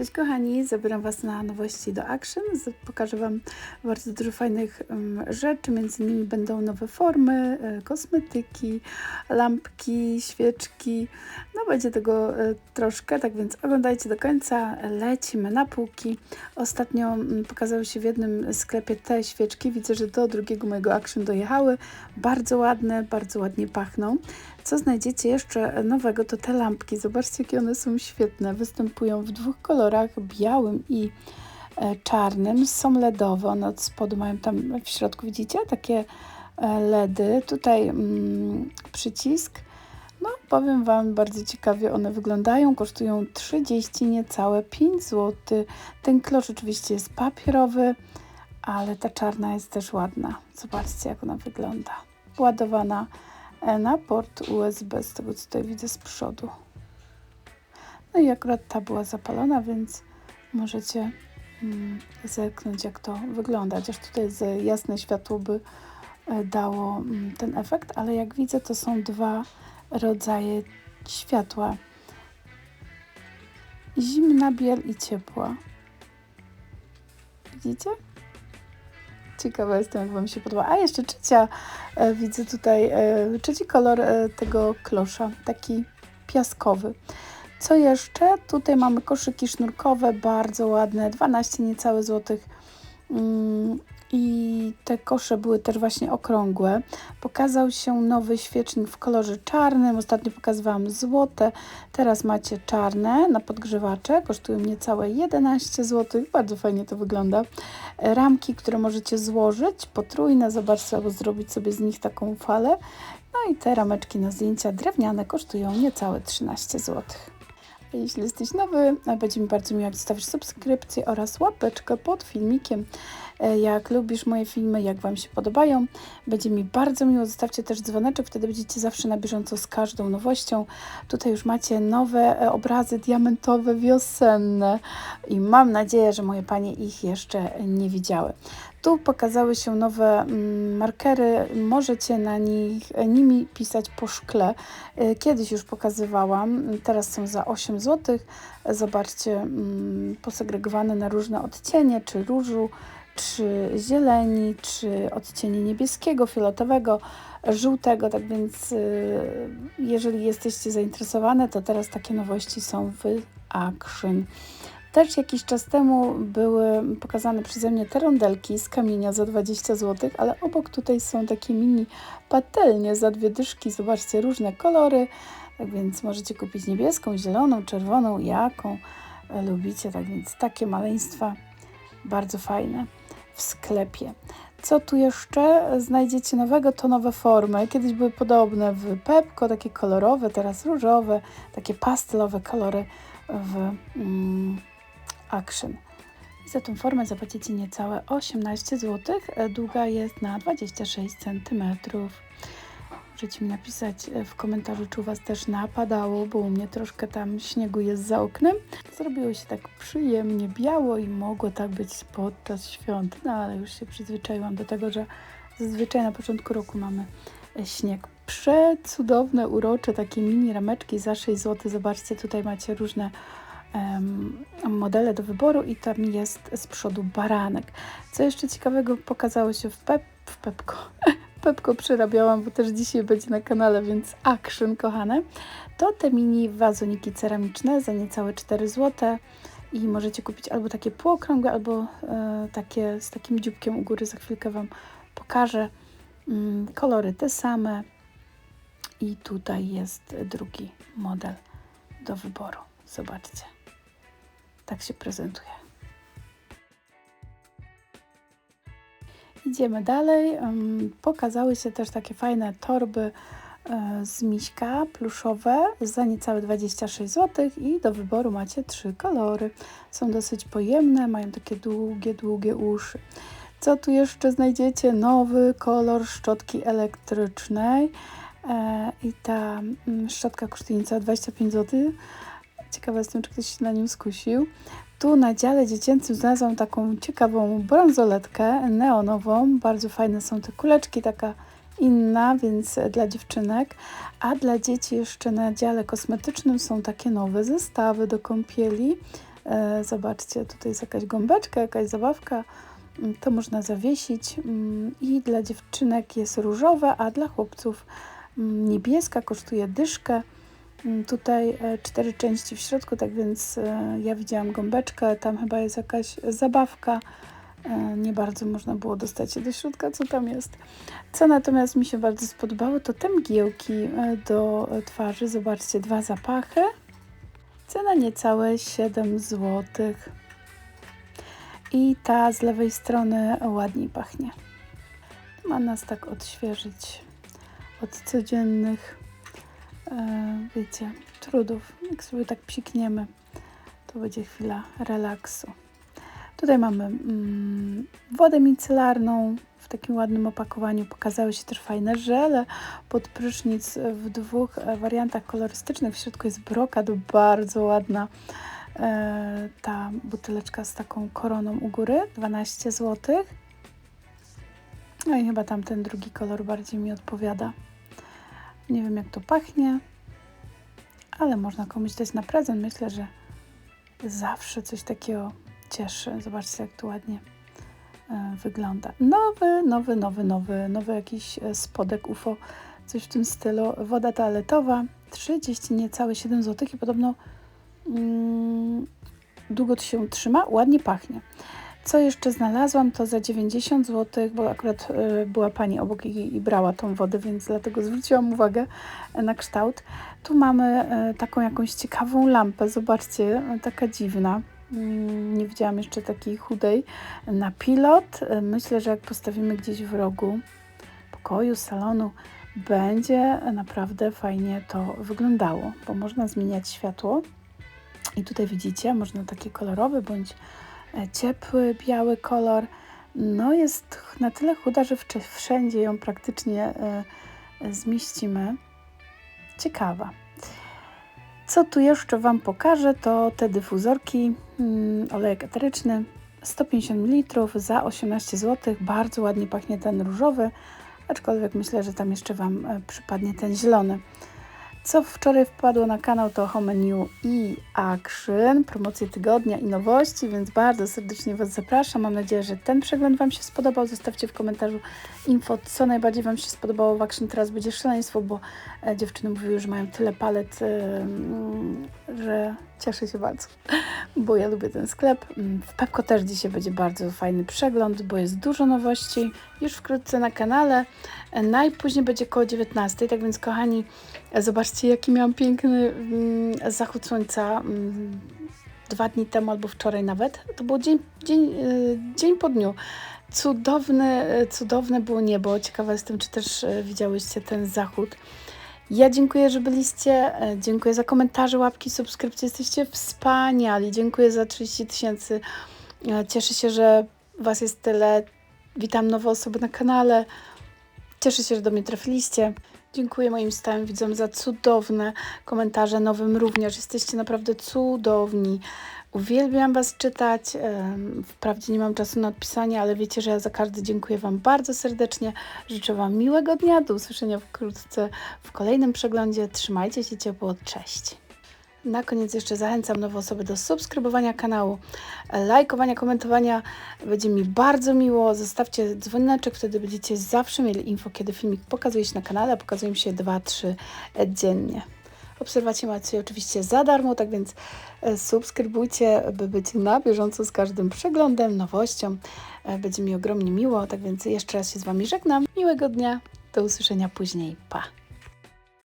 Cześć kochani, zabieram Was na nowości do Action. Pokażę Wam bardzo dużo fajnych rzeczy, między innymi będą nowe formy, e, kosmetyki, lampki, świeczki. No będzie tego e, troszkę, tak więc oglądajcie do końca. Lecimy na półki. Ostatnio pokazały się w jednym sklepie te świeczki. Widzę, że do drugiego mojego Action dojechały. Bardzo ładne, bardzo ładnie pachną. Co znajdziecie jeszcze nowego, to te lampki. Zobaczcie, jakie one są świetne. Występują w dwóch kolorach, białym i e, czarnym. Są LEDowe, one od spodu mają tam w środku, widzicie, takie e, LEDy. Tutaj mm, przycisk. No, powiem Wam, bardzo ciekawie one wyglądają. Kosztują 30, niecałe 5 zł. Ten klosz oczywiście jest papierowy, ale ta czarna jest też ładna. Zobaczcie, jak ona wygląda. Ładowana na port USB, z tego co tutaj widzę z przodu. No i akurat ta była zapalona, więc możecie mm, zerknąć, jak to wygląda. Chociaż tutaj z jasne światło by e, dało mm, ten efekt, ale jak widzę, to są dwa rodzaje światła. Zimna biel i ciepła. Widzicie? Ciekawa jestem, jak Wam się podoba. A jeszcze trzecia, e, widzę tutaj, e, trzeci kolor e, tego klosza, taki piaskowy. Co jeszcze? Tutaj mamy koszyki sznurkowe, bardzo ładne, 12 niecałe złotych. I te kosze były też właśnie okrągłe. Pokazał się nowy świecznik w kolorze czarnym. Ostatnio pokazywałam złote. Teraz macie czarne na podgrzewacze. Kosztują niecałe 11 zł. Bardzo fajnie to wygląda. Ramki, które możecie złożyć, potrójne, zobaczcie, albo zrobić sobie z nich taką falę. No i te rameczki na zdjęcia drewniane kosztują niecałe 13 zł. Jeśli jesteś nowy, będzie mi bardzo miło, jak zostawisz subskrypcję oraz łapeczkę pod filmikiem. E, Jak lubisz moje filmy, jak Wam się podobają, będzie mi bardzo miło. Zostawcie też dzwoneczek, wtedy będziecie zawsze na bieżąco z każdą nowością. Tutaj już macie nowe e, obrazy diamentowe, wiosenne i mam nadzieję, że moje panie ich jeszcze nie widziały. Tu pokazały się nowe mm, markery, możecie na nich, nimi pisać po szkle. E, Kiedyś już pokazywałam, teraz są za 8 zł. Zobaczcie, mm, posegregowane na różne odcienie, czy różu, czy zieleni, czy odcienie niebieskiego, fioletowego, żółtego. Tak więc, y, jeżeli jesteście zainteresowane, to teraz takie nowości są w Action. Też jakiś czas temu były pokazane przeze mnie te rondelki z kamienia za 20 zł, ale obok tutaj są takie mini patelnie za dwie dyszki. Zobaczcie, różne kolory, więc możecie kupić niebieską, zieloną, czerwoną, jaką lubicie. Tak więc takie maleństwa bardzo fajne w sklepie. Co tu jeszcze znajdziecie nowego? To nowe formy. Kiedyś były podobne w Pepko, takie kolorowe, teraz różowe, takie pastelowe kolory w mm, Action. Za tą formę zapłacicie niecałe 18 zł. Długa jest na 26 cm. Możecie mi napisać e, w komentarzu, czy u Was też napadało, bo u mnie troszkę tam śniegu jest za oknem. Zrobiło się tak przyjemnie biało i mogło tak być podczas świąt, no ale już się przyzwyczaiłam do tego, że zazwyczaj na początku roku mamy e, śnieg. Przecudowne, urocze, takie mini rameczki za 6 zł. Zobaczcie, tutaj macie różne modele do wyboru i tam jest z przodu baranek. Co jeszcze ciekawego pokazało się w, pep, w Pepko. Pepko przerabiałam, bo też dzisiaj będzie na kanale, więc action, kochane. To te mini wazoniki ceramiczne za niecałe 4 zł. I możecie kupić albo takie półokrągłe, albo e, takie z takim dzióbkiem u góry. Za chwilkę Wam pokażę. Mm, kolory te same. I tutaj jest drugi model do wyboru. Zobaczcie. Tak się prezentuje. Idziemy dalej. Pokazały się też takie fajne torby e, z miśka pluszowe za niecałe 26 zł i do wyboru macie trzy kolory. Są dosyć pojemne, mają takie długie, długie uszy. Co tu jeszcze znajdziecie? Nowy kolor szczotki elektrycznej. E, I ta mm, szczotka kosztuje niecałe 25 zł. Ciekawa jestem, czy ktoś się na nim skusił. Tu na dziale dziecięcym znalazłam taką ciekawą bransoletkę neonową. Bardzo fajne są te kuleczki, taka inna, więc dla dziewczynek. A dla dzieci jeszcze na dziale kosmetycznym są takie nowe zestawy do kąpieli. E, zobaczcie, tutaj jest jakaś gąbeczka, jakaś zabawka. Mm, To można zawiesić. Mm, I dla dziewczynek jest różowe, a dla chłopców mm, niebieska, kosztuje dyszkę. Mm, Tutaj e, cztery części w środku, tak więc e, ja widziałam gąbeczkę, tam chyba jest jakaś zabawka. E, Nie bardzo można było dostać się do środka, co tam jest. Co natomiast mi się bardzo spodobało, to te mgiełki do twarzy. Zobaczcie, dwa zapachy. Cena niecałe 7 zł. I ta z lewej strony ładniej pachnie. Ma nas tak odświeżyć od codziennych, wiecie, trudów. Jak sobie tak psikniemy, to będzie chwila relaksu. Tutaj mamy mm, wodę micelarną w takim ładnym opakowaniu. Pokazały się też fajne żele pod prysznic w dwóch e, wariantach kolorystycznych. W środku jest brokat, bardzo ładna e, ta buteleczka z taką koroną u góry, 12 zł. No i chyba tamten drugi kolor bardziej mi odpowiada. Nie wiem jak to pachnie, ale można komuś dać na prezent. Myślę, że zawsze coś takiego cieszy. Zobaczcie, jak tu ładnie e, wygląda. Nowy, nowy, nowy, nowy, nowy jakiś e, spodek UFO, coś w tym stylu. Woda toaletowa, 30, niecałe 7 zł i podobno mm, długo to się trzyma, ładnie pachnie. Co jeszcze znalazłam, to za 90 zł, bo akurat e, była pani obok i, i brała tą wodę, więc dlatego zwróciłam uwagę e, na kształt. Tu mamy e, taką jakąś ciekawą lampę, zobaczcie, taka dziwna. Mm, Nie widziałam jeszcze takiej chudej. Na pilot, e, myślę, że jak postawimy gdzieś w rogu pokoju, salonu, będzie naprawdę fajnie to wyglądało, bo można zmieniać światło. I tutaj widzicie, można taki kolorowy bądź ciepły, biały kolor. No jest na tyle chuda, że wszędzie ją praktycznie e, e, zmieścimy. Ciekawa. Co tu jeszcze Wam pokażę, to te dyfuzorki, mm, olejek eteryczny, 150 ml za 18 zł. Bardzo ładnie pachnie ten różowy, aczkolwiek myślę, że tam jeszcze Wam e, przypadnie ten zielony. Co wczoraj wpadło na kanał to Home New i Action, promocje tygodnia i nowości, więc bardzo serdecznie Was zapraszam. Mam nadzieję, że ten przegląd Wam się spodobał. Zostawcie w komentarzu info, co najbardziej Wam się spodobało w Action. Teraz będzie szaleństwo, bo e, dziewczyny mówiły, że mają tyle palet, że cieszę się bardzo, bo ja lubię ten sklep. Mm, W Pepko też dzisiaj będzie bardzo fajny przegląd, bo jest dużo nowości już wkrótce na kanale. E, Najpóźniej będzie koło 19, tak więc kochani, e, zobaczcie jaki miałam piękny mm, zachód słońca mm, dwa dni temu albo wczoraj nawet. To był dzień, dzień, y, dzień po dniu. Cudowne, cudowne było niebo. Ciekawa jestem, czy też widziałyście ten zachód. Ja dziękuję, że byliście. e, Dziękuję za komentarze, łapki, subskrypcje. Jesteście wspaniali. Dziękuję za 30 tysięcy. E, Cieszę się, że Was jest tyle. Witam nowe osoby na kanale. Cieszę się, że do mnie trafiliście. Dziękuję moim stałym widzom za cudowne komentarze, nowym również. Jesteście naprawdę cudowni. Uwielbiam Was czytać. Wprawdzie nie mam czasu na odpisanie, ale wiecie, że ja za każdy dziękuję Wam bardzo serdecznie. Życzę Wam miłego dnia. Do usłyszenia wkrótce w kolejnym przeglądzie. Trzymajcie się ciepło. Cześć. Na koniec jeszcze zachęcam nowe osoby do subskrybowania kanału, lajkowania, komentowania. Będzie mi bardzo miło. Zostawcie dzwoneczek, wtedy będziecie zawsze mieli info, kiedy filmik pokazuje się na kanale. Pokazują się 2-3 dziennie. Obserwacje macie oczywiście za darmo, tak więc e, subskrybujcie, by być na bieżąco z każdym przeglądem, nowością. E, Będzie mi ogromnie miło, tak więc jeszcze raz się z Wami żegnam. Miłego dnia, do usłyszenia później. Pa!